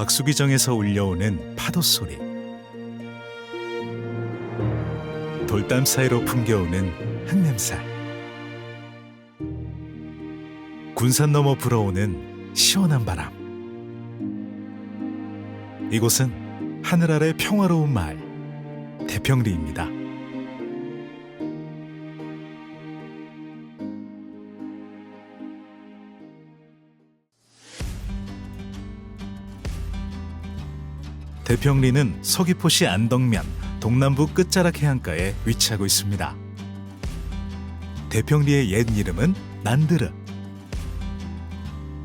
박수기정에서 울려오는 파도 소리. 돌담 사이로 풍겨오는 흙냄새. 군산 넘어 불어오는 시원한 바람. 이곳은 하늘 아래 평화로운 마을 대평리입니다. 대평리는 서귀포시 안덕면 동남부 끝자락 해안가에 위치하고 있습니다. 대평리의 옛 이름은 난드르.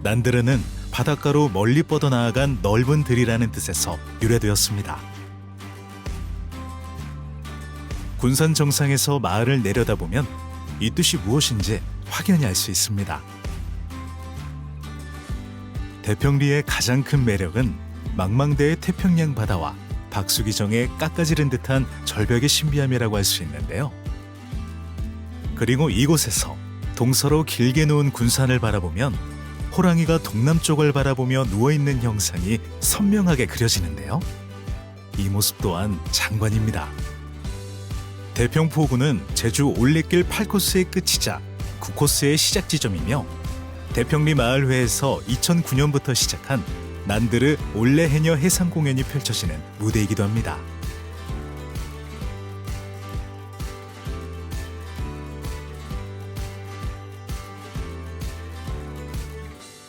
난드르는 바닷가로 멀리 뻗어나아간 넓은 들이라는 뜻에서 유래되었습니다. 군산 정상에서 마을을 내려다보면 이 뜻이 무엇인지 확연히 알 수 있습니다. 대평리의 가장 큰 매력은 망망대해 태평양 바다와 박수기정의 깎아지른 듯한 절벽의 신비함이라고 할 수 있는데요. 그리고 이곳에서 동서로 길게 놓은 군산을 바라보면 호랑이가 동남쪽을 바라보며 누워있는 형상이 선명하게 그려지는데요. 이 모습 또한 장관입니다. 대평포구는 제주 올레길 8코스의 끝이자 9코스의 시작 지점이며 대평리 마을회에서 2009년부터 시작한 난드르 올레 해녀 해상 공연이 펼쳐지는 무대이기도 합니다.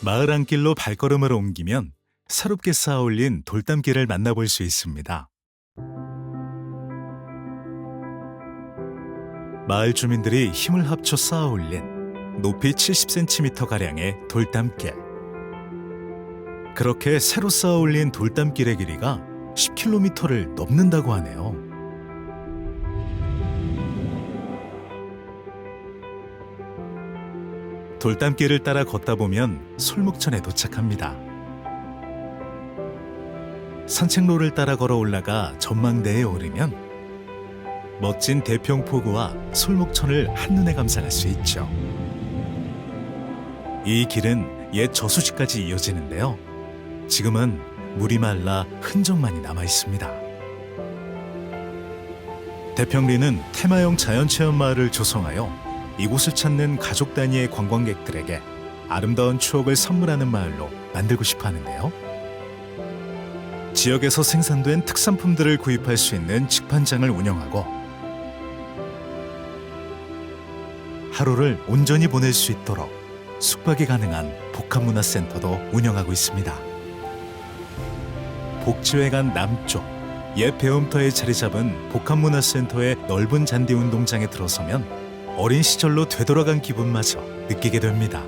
마을 안길로 발걸음을 옮기면 새롭게 쌓아올린 돌담길을 만나볼 수 있습니다. 마을 주민들이 힘을 합쳐 쌓아올린 높이 70cm 가량의 돌담길. 그렇게 새로 쌓아 올린 돌담길의 길이가 10km를 넘는다고 하네요. 돌담길을 따라 걷다 보면 솔목천에 도착합니다. 산책로를 따라 걸어 올라가 전망대에 오르면 멋진 대평포구와 솔목천을 한눈에 감상할 수 있죠. 이 길은 옛 저수지까지 이어지는데요. 지금은 물이 말라 흔적만이 남아 있습니다. 대평리는 테마용 자연체험 마을을 조성하여 이곳을 찾는 가족 단위의 관광객들에게 아름다운 추억을 선물하는 마을로 만들고 싶어 하는데요. 지역에서 생산된 특산품들을 구입할 수 있는 직판장을 운영하고 하루를 온전히 보낼 수 있도록 숙박이 가능한 복합문화센터도 운영하고 있습니다. 복지회관 남쪽 옛 배움터에 자리 잡은 복합문화센터의 넓은 잔디 운동장에 들어서면 어린 시절로 되돌아간 기분마저 느끼게 됩니다.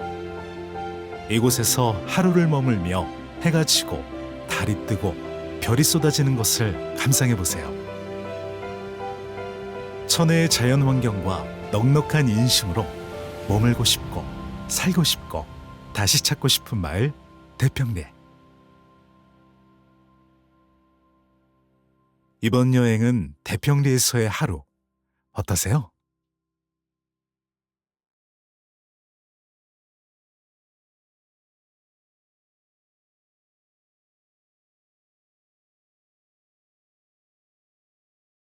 이곳에서 하루를 머물며 해가 지고 달이 뜨고 별이 쏟아지는 것을 감상해 보세요. 천혜의 자연 환경과 넉넉한 인심으로 머물고 싶고 살고 싶고 다시 찾고 싶은 마을 대평리. 이번 여행은 대평리에서의 하루 어떠세요?